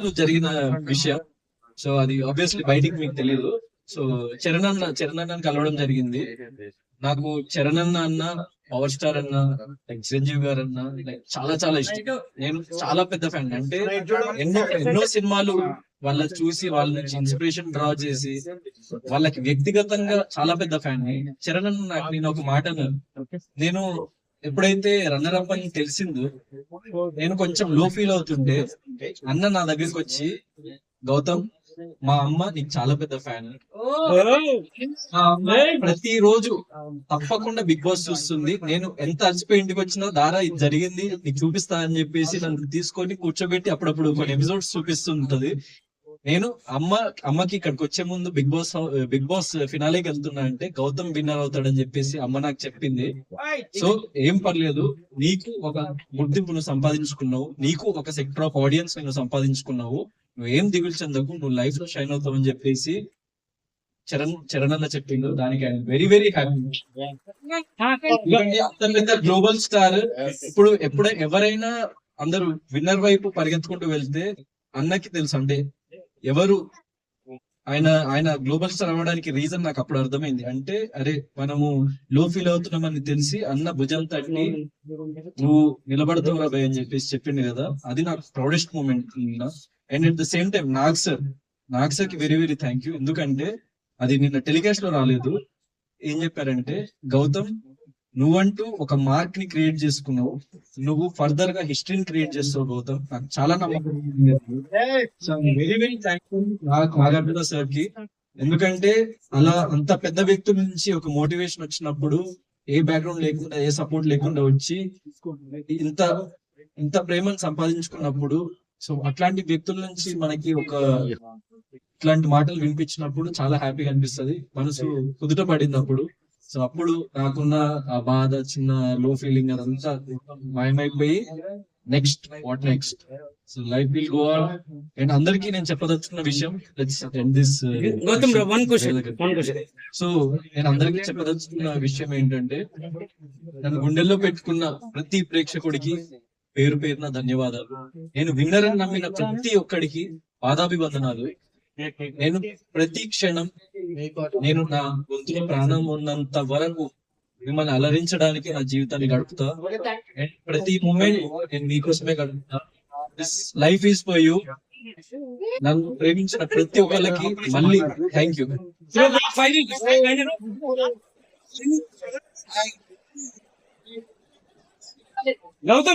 జరిగిన విషయం. సో అది ఆబ్వియస్లీ బయటికి మీకు తెలియదు సో చరణ్ అన్న చరణ్ అన్న కలవడం జరిగింది. నాకు చరణ్ అన్న అన్న పవర్ స్టార్ అన్న లైక్ చిరంజీవి గారు అన్న లైక్ చాలా చాలా ఇష్టం. నేను చాలా పెద్ద ఫ్యాన్ అంటే ఎన్నో ఎన్నో సినిమాలు వాళ్ళ చూసి వాళ్ళ నుంచి ఇన్స్పిరేషన్ డ్రా చేసి వాళ్ళకి వ్యక్తిగతంగా చాలా పెద్ద ఫ్యాన్ చరణ్ అన్న నాకు నేను ఒక మాట అన్నాను నేను ఎప్పుడైతే రన్నర్ అప్ అని తెలిసిందో నేను కొంచెం లో ఫీల్ అవుతుంటే అన్న నా దగ్గరికి వచ్చి గౌతమ్ మా అమ్మ నీకు చాలా పెద్ద ఫ్యాన్. మా అమ్మ ప్రతి రోజు తప్పకుండా బిగ్ బాస్ చూస్తుంది. నేను ఎంత అలసిపోయి ఇంటికి వచ్చినా దారా ఇది జరిగింది నీకు చూపిస్తా అని చెప్పేసి నన్ను తీసుకొని కూర్చోబెట్టి అప్పుడప్పుడు కొన్ని ఎపిసోడ్స్ చూపిస్తుంటది. నేను అమ్మ అమ్మకి ఇక్కడికి వచ్చే ముందు బిగ్ బాస్ బిగ్ బాస్ ఫినాలేకి వెళ్తున్నా అంటే గౌతమ్ విన్నర్ అవుతాడని చెప్పేసి అమ్మ నాకు చెప్పింది. సో ఏం పర్లేదు. నీకు ఒక గుర్తింపు నువ్వు సంపాదించుకున్నావు. నీకు ఒక సెక్టర్ ఆఫ్ ఆడియన్స్ నువ్వు సంపాదించుకున్నావు. నువ్వేం దిగులు చెందకు నువ్వు లైఫ్లో షైన్ అవుతావు అని చెప్పేసి చరణ్ చరణ్ అన్న చెప్పిండు. దానికి ఆయన వెరీ వెరీ హ్యాపీ అతని గ్లోబల్ స్టార్ ఇప్పుడు ఎప్పుడ ఎవరైనా అందరూ విన్నర్ వైపు పరిగెత్తుకుంటూ వెళ్తే అన్నకి తెలుసు అంటే ఎవరు ఆయన ఆయన గ్లోబల్ స్టార్ అవ్వడానికి రీజన్ నాకు అప్పుడు అర్థమైంది. అంటే అరే మనము లో ఫీల్ అవుతున్నామని తెలిసి అన్న భుజం తట్టి నువ్వు నిలబడతావు రా అని చెప్పేసి చెప్పింది కదా. అది నాకు proudest moment and at the same time Nag sir Nag సార్కి వెరీ వెరీ థ్యాంక్ యూ ఎందుకంటే అది నిన్న టెలికాస్ట్లో రాలేదు. ఏం చెప్పారంటే గౌతమ్ నువ్వంటూ ఒక మార్క్ని క్రియేట్ చేసుకున్నావు. నువ్వు ఫర్దర్గా హిస్టరీని క్రియేట్ చేస్తావు గౌతమ్. నాకు చాలా నమ్మకం వెరీ వెరీ థ్యాంక్ఫుల్ నాగార్జున సార్కి ఎందుకంటే అలా అంత పెద్ద వ్యక్తుల నుంచి ఒక మోటివేషన్ వచ్చినప్పుడు ఏ బ్యాక్గ్రౌండ్ లేకుండా ఏ సపోర్ట్ లేకుండా వచ్చి ఇంత ఇంత ప్రేమను సంపాదించుకున్నప్పుడు సో అట్లాంటి వ్యక్తుల నుంచి మనకి ఒక ఇట్లాంటి మాటలు వినిపించినప్పుడు చాలా హ్యాపీగా అనిపిస్తది. మనసు కుదుట పడినప్పుడు సో అప్పుడు నాకున్న ఆ బాధ చిన్న లో ఫీలింగ్ అదంతా మాయమైపోయి next what next so life will go on and అందరికీ నేను చెప్పదలుచుకున్న విషయం let's end this one question. So నేను అందరికీ చెప్పదలుచుకున్న విషయం ఏంటంటే నన్ను గుండెల్లో పెట్టుకున్న ప్రతి ప్రేక్షకుడికి పేరు పేరున ధన్యవాదాలు. నేను విన్నర్ అని నమ్మిన ప్రతి ఒక్కడికి పాదాభివందనాలు. నేను ప్రతి క్షణం నేను నా గొంతులో ప్రాణం ఉన్నంత వరకు మిమ్మల్ని అలరించడానికి నా జీవితాన్ని గడుపుతా. ప్రతి మూమెంట్ నేను మీకోసమే గడుపుతా. This life is for you నన్ను ప్రేమించిన ప్రతి ఒక్కరికి మళ్ళీ థ్యాంక్ యూ. గౌతమ్